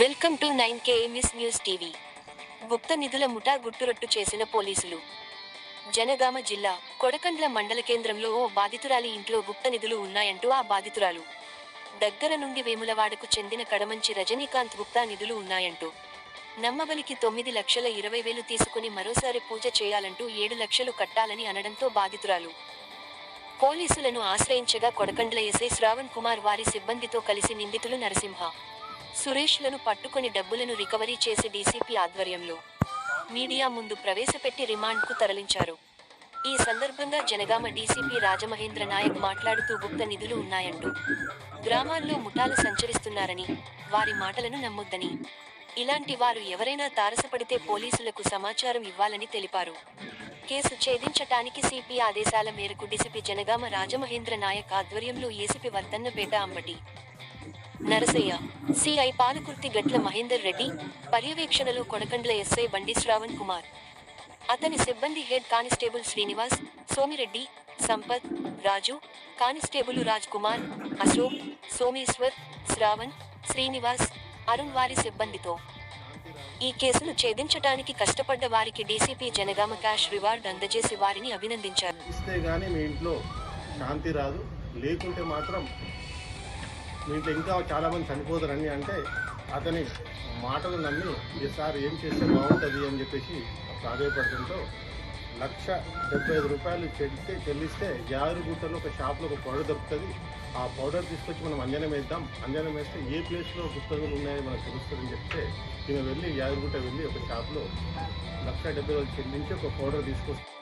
Welcome to nine KMS news TV. గుప్త నిధుల ముఠా గుట్టురట్టు చేసిన పోలీసులు. జనగామ జిల్లా కొడకండ్ల మండల కేంద్రంలో ఓ బాధితురాలి ఇంట్లో గుప్త నిధులు ఉన్నాయంటూ ఆ బాధితురాలు. దగ్గర నుండి వేములవాడకు చెందిన కడమంచి రజనీకాంత్ గుప్తా నిధులు ఉన్నాయంటూ. నమ్మబలికి తొమ్మిది లక్షల ఇరవై వేలు తీసుకుని మరోసారి పూజ చేయాలంటూ ఏడు లక్షలు కట్టాలని అనడంతో బాధితురాలు. పోలీసులను ఆశ్రయించగా కొడకండ్ల ఎస్ఐ శ్రావణ్ కుమార్ వారి సిబ్బందితో కలిసి నిందితులు నరసింహ. సురేష్లను పట్టుకొని డబ్బులను రికవరీ చేసి డీసీపీ ఆధ్వర్యంలో మీడియా ముందు ప్రవేశపెట్టి రిమాండ్కు తరలించారు. ఈ సందర్భంగా జనగామ డీసీపీ రాజమహేంద్ర నాయక్ మాట్లాడుతూ గుప్త నిధులు ఉన్నాయంటూ గ్రామాల్లో ముఠాలు సంచరిస్తున్నారని వారి మాటలను నమ్మొద్దని. ఇలాంటి వారు ఎవరైనా తారసపడితే పోలీసులకు సమాచారం ఇవ్వాలని తెలిపారు. కేసు ఛేదించటానికి సిపి ఆదేశాల మేరకు డీసీపీ జనగామ రాజమహేంద్ర నాయక్ ఆధ్వర్యంలో ఏసీపీ వర్తన్నపేట అమ్మటి నరసయ్య సిఐ పాలకుర్తి గట్ల మహేందర్ రెడ్డి పర్యవేక్షణలో కొడకండ్ల ఎస్ఐ బండి శ్రావణ్ కుమార్. అతని సిబ్బంది head constable Srinivas Somireddy Sampath Raju constable Raj Kumar Ashok Someshwar Shravan Srinivas Arun వారి సిబ్బందితో. ఈ కేసును ఛేదించటానికి కష్టపడ్డ వారికి డీసీపీ జనగామ క్యాష్ రివార్డ్ అందజేసి వారిని అభినందించారు. ఇస్తే గానీ మీ ఇంట్లో శాంతి రాదు లేకుంటే మాత్రం మీ ఇంకా చాలామంది చనిపోతారని అంటే అతని మాటలు నమ్మి ఈసారి ఏం చేస్తే బాగుంటుంది? అని చెప్పేసి ప్రాధాయపడటంతో లక్ష డెబ్బై ఐదు రూపాయలు చెల్లిస్తే చెల్లిస్తే గుట్టలో ఒక షాప్లో ఒక పౌడర్ దొరుకుతుంది. ఆ పౌడర్ తీసుకొచ్చి మనం అంజనం వేద్దాం. అంజనం వేస్తే ఏ ప్లేస్లో పుస్తకాలు ఉన్నాయో మనకు తెలుస్తుందని చెప్తే ఈమె వెళ్ళి యాదగిరిగుట్ట వెళ్ళి ఒక షాప్లో లక్ష డెబ్బై చెల్లించి ఒక పౌడర్ తీసుకొస్తాం